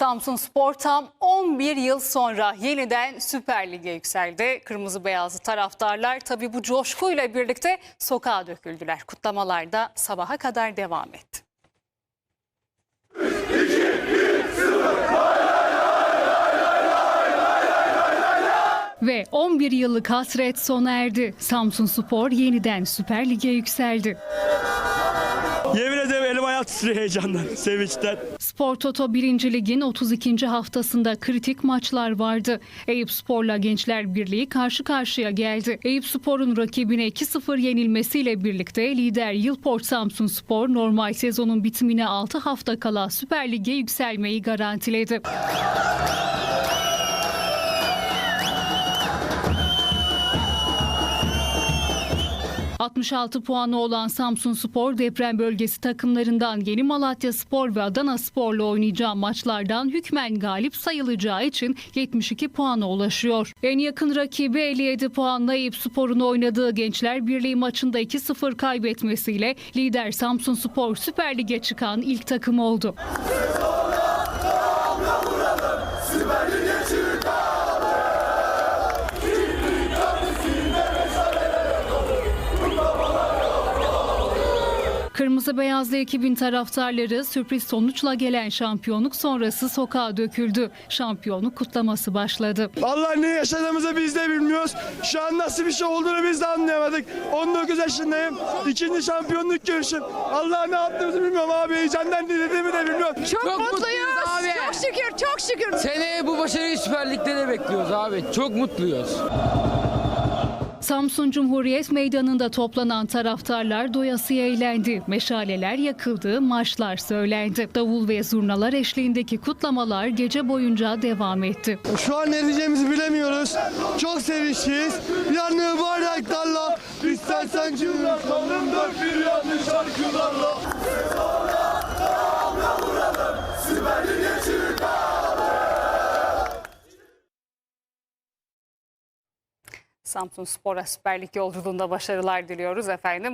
Samsun Spor tam 11 yıl sonra yeniden Süper Lig'e yükseldi. Kırmızı beyazlı taraftarlar tabii bu coşkuyla birlikte sokağa döküldüler. Kutlamalar da sabaha kadar devam etti. Ve 11 yıllık hasret sona erdi. Samsun Spor yeniden Süper Lig'e yükseldi. Yemin ederim titriyor heyecandan, sevinçten. Spor Toto 1. Lig'in 32. haftasında kritik maçlar vardı. Eyüp Spor'la Gençler Birliği karşı karşıya geldi. Eyüp Spor'un rakibine 2-0 yenilmesiyle birlikte lider Yılport Samsun Spor normal sezonun bitimine 6 hafta kala Süper Lig'e yükselmeyi garantiledi. ...66 puanı olan Samsun Spor deprem bölgesi takımlarından Yeni Malatya Spor ve Adana Spor'la oynayacağı maçlardan hükmen galip sayılacağı için 72 puana ulaşıyor. En yakın rakibi 57 puanla Eyüp Spor'un oynadığı Gençler Birliği maçında 2-0 kaybetmesiyle lider Samsun Spor Süper Lig'e çıkan ilk takım oldu. Kırmızı Beyazlı ekibin taraftarları sürpriz sonuçla gelen şampiyonluk sonrası sokağa döküldü. Şampiyonluk kutlaması başladı. Allah ne yaşadığımızı biz de bilmiyoruz. Şu an nasıl bir şey olduğunu biz de anlayamadık. 19 yaşındayım. İkinci şampiyonluk görüşüm. Allah ne yaptığımızı bilmiyorum abi. Heyecandan dilediğimi de bilmiyorum. Çok, Çok mutluyuz. mutluyuz abi. Çok şükür, çok şükür. Seneye bu başarıyı Süper Lig'de de bekliyoruz abi. Çok mutluyuz. Samsun Cumhuriyet Meydanı'nda toplanan taraftarlar doyasıya eğlendi. Meşaleler yakıldı, marşlar söylendi. Davul ve zurnalar eşliğindeki kutlamalar gece boyunca devam etti. Şu an ne diyeceğimizi bilemiyoruz. Çok sevinçliyiz. Yanıyor bayraklarla. İstersen cümletanım Samsun Spor'a Süper yolculuğunda başarılar diliyoruz efendim.